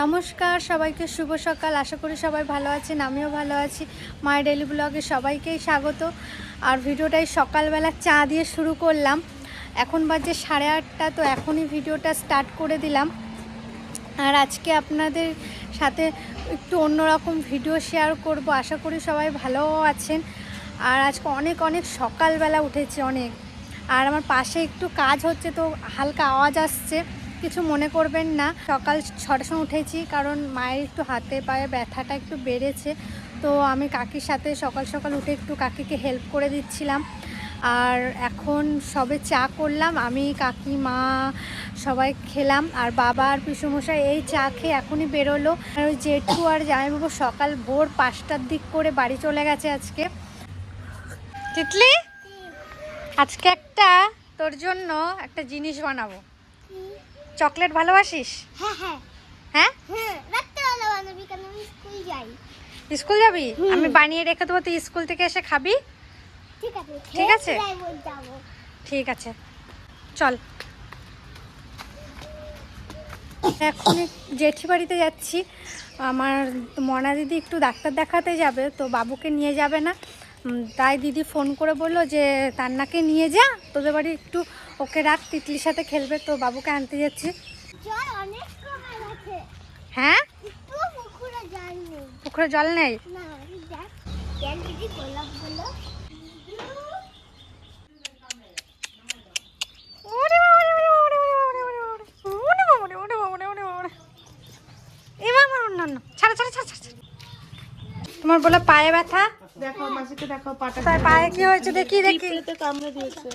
নমস্কার, সবাইকে শুভ সকাল। আশা করি সবাই ভালো আছেন, আমিও ভালো আছি। মায়ের ডেলি ব্লগে সবাইকেই স্বাগত। আর ভিডিওটাই সকালবেলা চা দিয়ে শুরু করলাম। এখন বাজে সাড়ে আটটা, তো এখনই ভিডিওটা স্টার্ট করে দিলাম। আর আজকে আপনাদের সাথে একটু অন্যরকম ভিডিও শেয়ার করব। আশা করি সবাই ভালো আছেন। আর আজকে অনেক অনেক সকালবেলা উঠেছে অনেক। আর আমার পাশে একটু কাজ হচ্ছে, তো হালকা আওয়াজ আসছে। কিছু মনে করবেন না। সকাল ছটার সময় উঠেছি কারণ মায়ের একটু হাতে পায়ে ব্যথাটা একটু বেড়েছে। তো আমি কাকির সাথে সকাল সকাল উঠে একটু কাকিকে হেল্প করে দিচ্ছিলাম। আর এখন সবে চা করলাম, আমি, কাকি, মা সবাই খেলাম। আর বাবা আর পিসুমশাই এই চা খেয়ে এখনই বেরোলো। আর ওই জেঠু আর জামাইবাবু সকাল ভোর পাঁচটার দিক করে বাড়ি চলে গেছে আজকে। তিতলি, আজকে একটা তোর জন্য একটা জিনিস বানাবো। চকলেট ভালোবাসিস? হ্যাঁ হ্যাঁ। হ্যাঁ? হ্যাঁ স্কুল যাবি? আমি বানিয়ে রেখে দেবো তুই স্কুল থেকে এসে খাবি। ঠিক আছে ঠিক আছে? চল। এখন জেঠি বাড়িতে যাচ্ছি। আমার মনা দিদি একটু ডাক্তার দেখাতে যাবে তো বাবুকে নিয়ে যাবে না। তাই দিদি ফোন করে বলল যে তান্নাকে নিয়ে যা তোদের বাড়ি একটু ওকে রাখ তিতলির সাথে খেলবে তো বাবুকে আনতে যাচ্ছি হ্যাঁ পুকুরে জল নেই। তোমার বলে পায়ে ব্যথা দেখো মাসিকে দেখো পাটা তার পায়ে কি হয়েছে দেখি দেখি। পিঁপড়েতে কামড়ে দিয়েছে।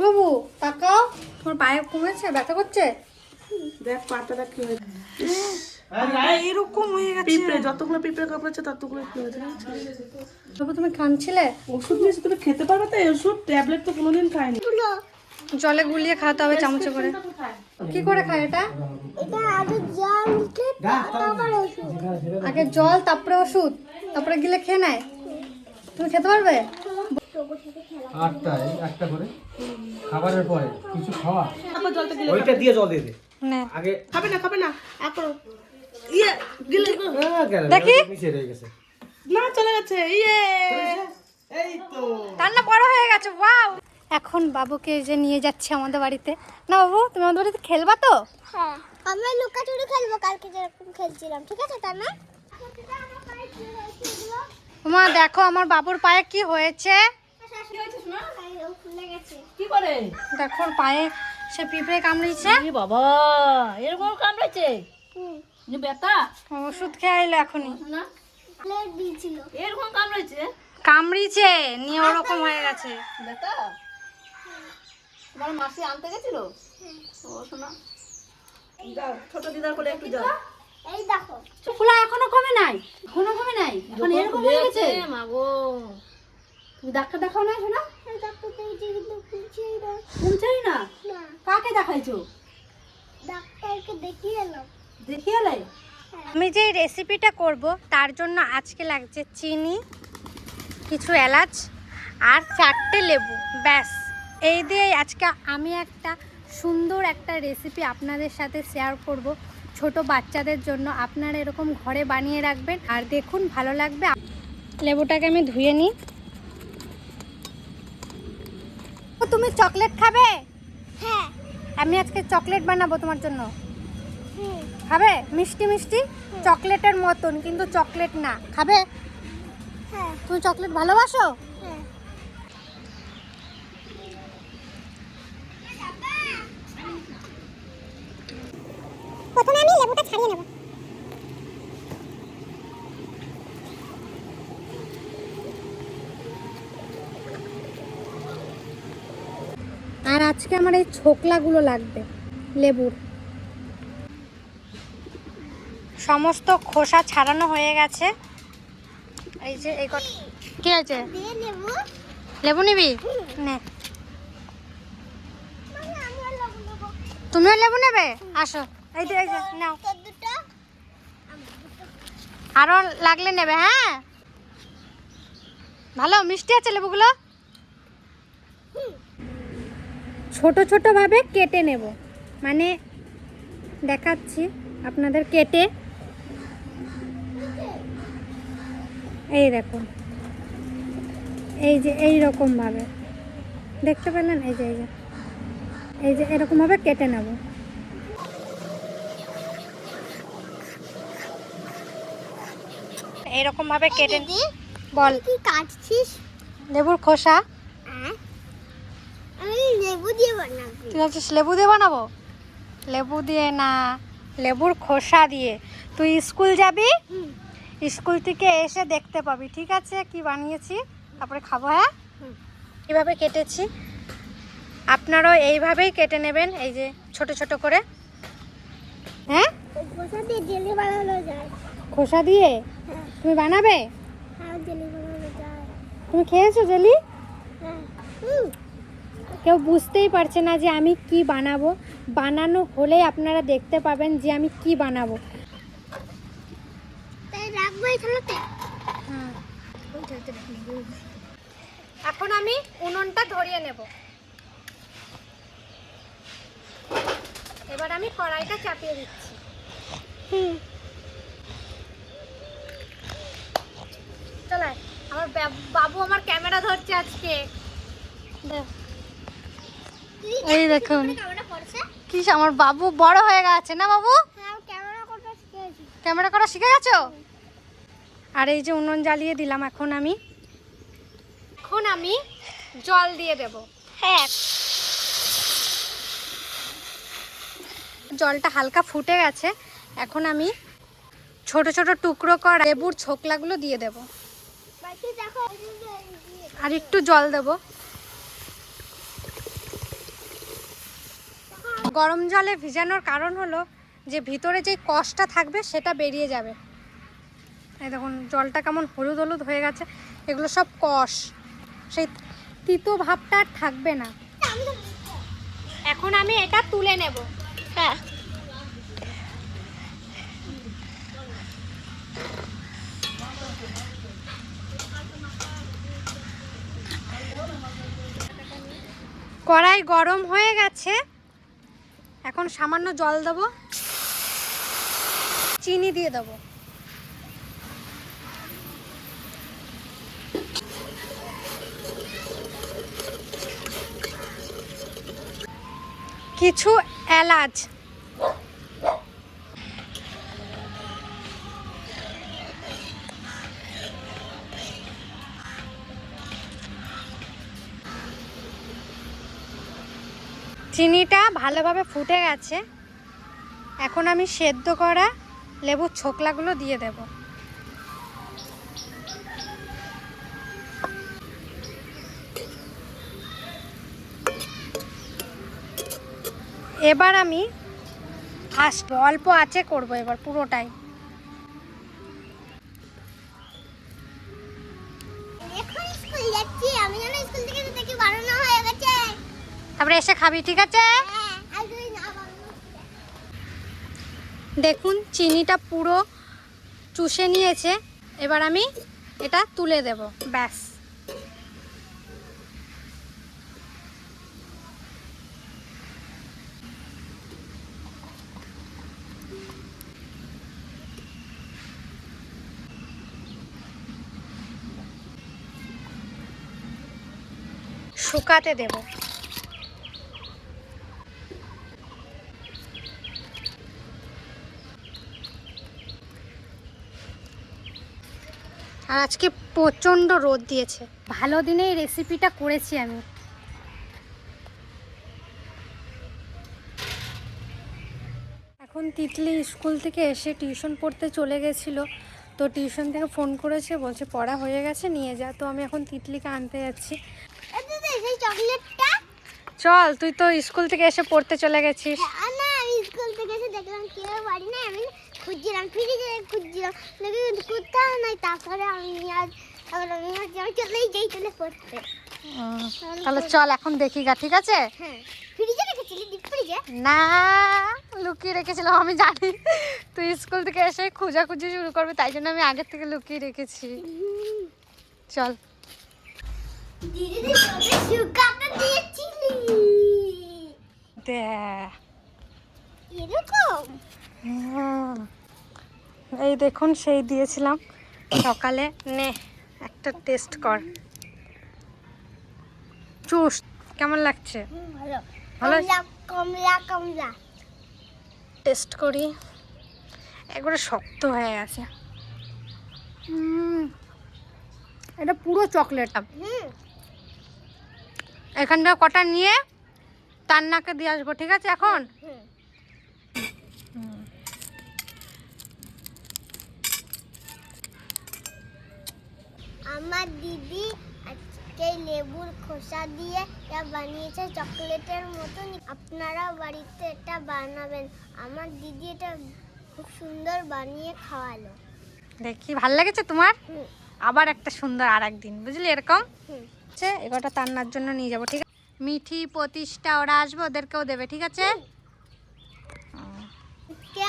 বাবু তাকাও তোমার পায়ে কমেছে ব্যথা করছে? দেখ পাটাটা কি হয়েছে। এরকম হয়ে গেছে। পিঁপড়ে যতগুলো পিঁপড়ে কামড়েছে ততগুলো কি হয়েছে বাবু তুমি কাঁদছিলে? ওষুধ তুমি খেতে পারবে তো? ওষুধ ট্যাবলেট তো কোনোদিন খাইনি জলে গুলিয়ে খাওয়াতে হবে চামচে করে। কি করে খায় এটা? এটা আগে জল উঠে তারপর আগে জল তারপরে ওষুধ। তারপরে গিলে খেয়ে নেয়? তুমি খেতে পারবে? তোর আটটায় একটা করে। খাবারের পরে কিছু খাওয়া? ওইটা দিয়ে জল দিয়ে দে। নে। আগে খাবে না খাবে না। এখন। ইয়ে গিলে দেখি। নিচে রয়ে গেছে। না চলে গেছে। ইয়ে। এই তো। রান্না বড় হয়ে গেছে ওয়াও। এখন বাবুকে যে নিয়ে যাচ্ছে আমাদের বাড়িতে। না বাবু তুমি আমাদের বাড়িতে খেলবা তো? হ্যাঁ আমরা লুকাচুরি খেলব কালকে যেরকম খেলছিলাম। ঠিক আছে তা না মা দেখো আমার বাবুর পায়ে কি হয়েছে। করে? দেখো পায়ে সে পিঁপড়ে কামড়িয়েছে এ বাবা এরকম কামড়েছে? ব্যথা ওষুধ খেয়ে আইলো এখনই। না? প্লেট দিয়েছিল। এরকম কামড়েছে? কামড়িয়েছে নিয়ে ওরকম হয়ে গেছে। ব্যথা তোমার মাসি আনতে গেছিল? ও শোনা। ছোট দিদার কোলে একটু যাও। এই দেখো। ফুলা এখনও কমে নাই? এখনও কমে নাই? এখন এরকম হয়ে গেছে? মাগো। তুমি ডাক্তার দেখাও না শোনা? ডাক্তার কিন্তু না। কাকে দেখাইছো? ডাক্তারকে দেখিয়ে এলাম। দেখিয়ে লাই আমি যে রেসিপিটা করব তার জন্য আজকে লাগছে চিনি কিছু এলাচ আর চারটে লেবু। ব্যাস। এই দিয়ে আজকে আমি একটা সুন্দর একটা রেসিপি আপনাদের সাথে শেয়ার করব। ছোট বাচ্চাদের জন্য আপনারা এরকম ঘরে বানিয়ে রাখবেন। আর দেখুন ভালো লাগবে। লেবুটাকে আমি ধুয়ে নিই। ও, তুমি চকলেট খাবে? হ্যাঁ। আমি আজকে চকলেট বানাবো তোমার জন্য। খাবে? মিষ্টি মিষ্টি? চকলেটের মতন কিন্তু চকলেট না। খাবে? হ্যাঁ। তুমি চকলেট ভালোবাসো? প্রথমে আমি লেবুটা ছাড়িয়ে নেব। আর আজকে আমার এই ছোকলাগুলো লাগবে লেবুর। সমস্ত খোসা ছাড়ানো হয়ে গেছে। এই যে এই কট কি আছে লেবু। নিবি? নে। মানে তুমিও লেবু নেবে? আসো। আরও আরও লাগলে নেবে হ্যাঁ? ভালো মিষ্টি আছে লেবুগুলো? ছোট ছোটোভাবে কেটে নেব। মানে দেখাচ্ছি আপনাদের কেটে। এই দেখো এই যে এই রকমভাবে। দেখতে পেলেন? এই যে এই যে। এই যে এরকমভাবে কেটে নেব। এইরকমভাবে কেটে বল। কি কাটছিস? লেবুর খোসা। আমি লেবু দিয়ে বানাবো। তুই ভাবছিস লেবু দিয়ে বানাবো? লেবু দিয়ে না লেবুর খোসা দিয়ে। তুই স্কুল যাবি? স্কুল থেকে এসে দেখতে পাবি ঠিক আছে? কি বানিয়েছি? তারপরে খাব হ্যাঁ? এইভাবে কেটেছি? আপনারাও এইভাবেই কেটে নেবেন এই যে ছোট ছোট করে। হ্যাঁ? খোসা দিয়ে খোসা দিয়ে? হ্যাঁ। তুমি বানাবে? হ্যাঁ তুমি খেয়েছো জেলি? হ্যাঁ। কেউ বুঝতেই পারছে না যে আমি কি বানাবো। বানানো হলেই আপনারা দেখতে পাবেন যে আমি কি বানাবো। এই এখন আমি উনুনটা ধরিয়ে নেব। এবার আমি কড়াইটা চাপিয়ে দিচ্ছি। চলে আয়। আমার বাবু আমার ক্যামেরা ধরছে আজকে। দেখ। এই দেখুন কি আমার বাবু বড় হয়ে গেছে না বাবু? হ্যাঁ ক্যামেরা করা শিখে গেছো? আর এই যে উনুন জ্বালিয়ে দিলাম এখন আমি। এখন আমি জল দিয়ে দেব। হ্যাঁ। জলটা হালকা ফুটে গেছে। এখন আমি ছোট ছোট টুকরো করা লেবুর ছোকলাগুলো দিয়ে দেব। আর একটু জল দেব। গরম জলে ভিজানোর কারণ হলো যে ভিতরে যে কষটা থাকবে সেটা বেরিয়ে যাবে। এই দেখুন জলটা কেমন হলুদ হলুদ হয়ে গেছে। এগুলো সব কষ। সেই তিতো ভাবটা আর থাকবে না। এখন আমি এটা তুলে নেব। হ্যাঁ। কড়াই গরম হয়ে গেছে। এখন সামান্য জল দেব। চিনি দিয়ে দেব। কিছু এলাচ। চিনিটা ভালোভাবে ফুটে গেছে। এখন আমি সেদ্ধ করা লেবুর ছোকলাগুলো দিয়ে দেব। এবার আমি ফার্স্ট অল্প আছে করব এবার পুরোটাই। তারপরে এসে খাবি, ঠিক আছে? দেখুন, চিনিটা পুরো চুষে নিয়েছে। এবার আমি এটা তুলে দেব, ব্যাস। শুকাতে দেব। আর আজকে প্রচণ্ড রোদ দিয়েছে। ভালো দিনে এই রেসিপিটা করেছি আমি। এখন তিতলি স্কুল থেকে এসে টিউশন পড়তে চলে গেছিল। তো টিউশন থেকে ফোন করেছে বলছে পড়া হয়ে গেছে নিয়ে যা। তো আমি এখন তিতলিকে আনতে যাচ্ছি। চল তুই তো স্কুল থেকে এসে পড়তে চলে গেছিস। হ্যাঁ, না আমি স্কুল থেকে এসে দেখলাম কেউ বাড়ি নেই। আমি খুঁজছিলাম ফ্রিজে খুঁজছিলাম দেখি কোথাও নাই তারপরে আমি আজ তারপরে আমি আজ চলেই যাই চলে পড়তে তাহলে চল এখন দেখি গা ঠিক আছে ফ্রিজে রেখেছিলি ডিপ ফ্রিজে না লুকিয়ে রেখেছিলাম আমি জানি তুই স্কুল থেকে এসে খোঁজাখুঁজি শুরু করবি তাই জন্য আমি আগের থেকে লুকিয়ে রেখেছি চল দেখ এরকম। এই দেখুন সেই দিয়েছিলাম সকালে। নে একটা টেস্ট কর। চুস কেমন লাগছে? ভালো। কমলা কমলা টেস্ট করি। একবারে শক্ত হয়ে গেছে। এটা পুরো চকলেট এখানটা কটা নিয়ে তান্নাকে দিয়ে আসব ঠিক আছে এখন হুম আমার দিদি আজকে লেবুর খোসা দিয়ে এটা বানিয়েছে চকলেটের মতন। আপনারা বাড়িতে এটা বানাবেন। আমার দিদি এটা খুব সুন্দর বানিয়ে খাওয়ালো। দেখি ভালো লেগেছে তোমার? আবার একটা সুন্দর আর একদিন বুঝলি এরকম? আছে এগারোটা তান্নার জন্য নিয়ে যাব ঠিক আছে? মিঠি প্রতিষ্ঠা ওরা আসবে ওদেরকেও দেবে ঠিক আছে?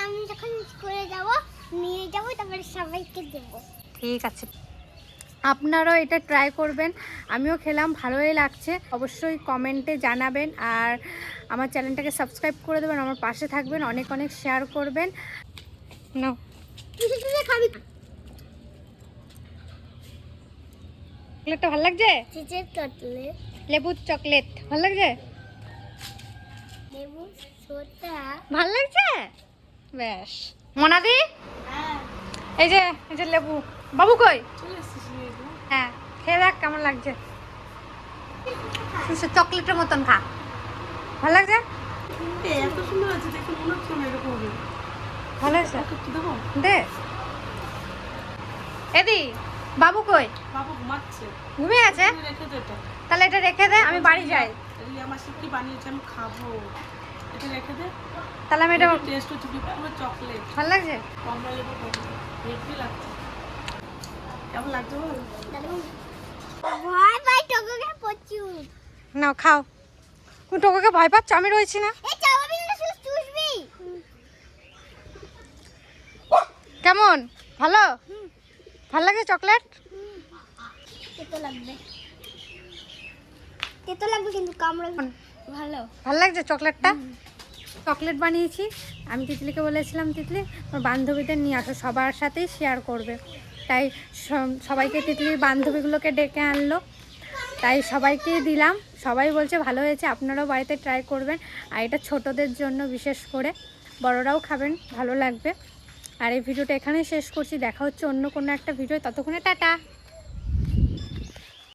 আমি যখন স্কুলে যাব নিয়ে যাব তারপরে সবাইকে দেবো। ঠিক আছে। আপনারাও এটা ট্রাই করবেন। আমিও খেলাম ভালোই লাগছে। অবশ্যই কমেন্টে জানাবেন আর আমার চ্যানেলটাকে সাবস্ক্রাইব করে দেবেন আমার পাশে থাকবেন অনেক অনেক শেয়ার করবেন। নাও। খাবি চকলেটটা ভালো লাগছে? লেবুর চকলেট ভালো লাগছে? লেবু ভালো লাগছে? বেশ। মনাদি? এই যে এই যে লেবু। বাবু কই চলে এসেছিস নিয়ে একদম। হ্যাঁ খেয়ে দেখ কেমন লাগছে। চকলেটের মতন খা। ভালো লাগছে? আছে ভালো দে। এদি বাবু কই? বাবু ঘুমাচ্ছে। ঘুমিয়ে আছে? তাহলে এটা রেখে দে আমি বাড়ি যাই। মাসি কি বানিয়েছে আমি খাব। এটা রেখে দে। তাহলে আমি এটা টেস্ট হচ্ছে পুরো চকলেট ভালো লাগছে? কমলা লেবু হেভি লাগছে। কেমন লাগছে বল? ভয় পাই টককে প্রচুর। নাও খাও। তুমি টোকাকে ভয় পাচ্ছ? আমি রয়েছি না। কেমন? ভালো? ভালো লাগে চকলেট? তেতো লাগবে। তেতো লাগবে কিন্তু কামড়া ভালো। ভালো লাগছে চকলেটটা? চকলেট বানিয়েছি। আমি তিতলিকে বলেছিলাম তিতলি তোর বান্ধবীদের নিয়ে আসো সবার সাথেই শেয়ার করবে। তাই সবাইকে তিতলির বান্ধবীগুলোকে ডেকে আনলো। তাই সবাইকে দিলাম। সবাই বলছে, ভালো হয়েছে, আপনারাও বাড়িতে ট্রাই করবেন। আর এটা ছোটদের জন্য বিশেষ করে। বড়রাও খাবেন, ভালো লাগবে। আর এই ভিডিওটা এখানেই শেষ করছি। দেখা হচ্ছে অন্য কোনো একটা ভিডিও ততক্ষণে টাটা!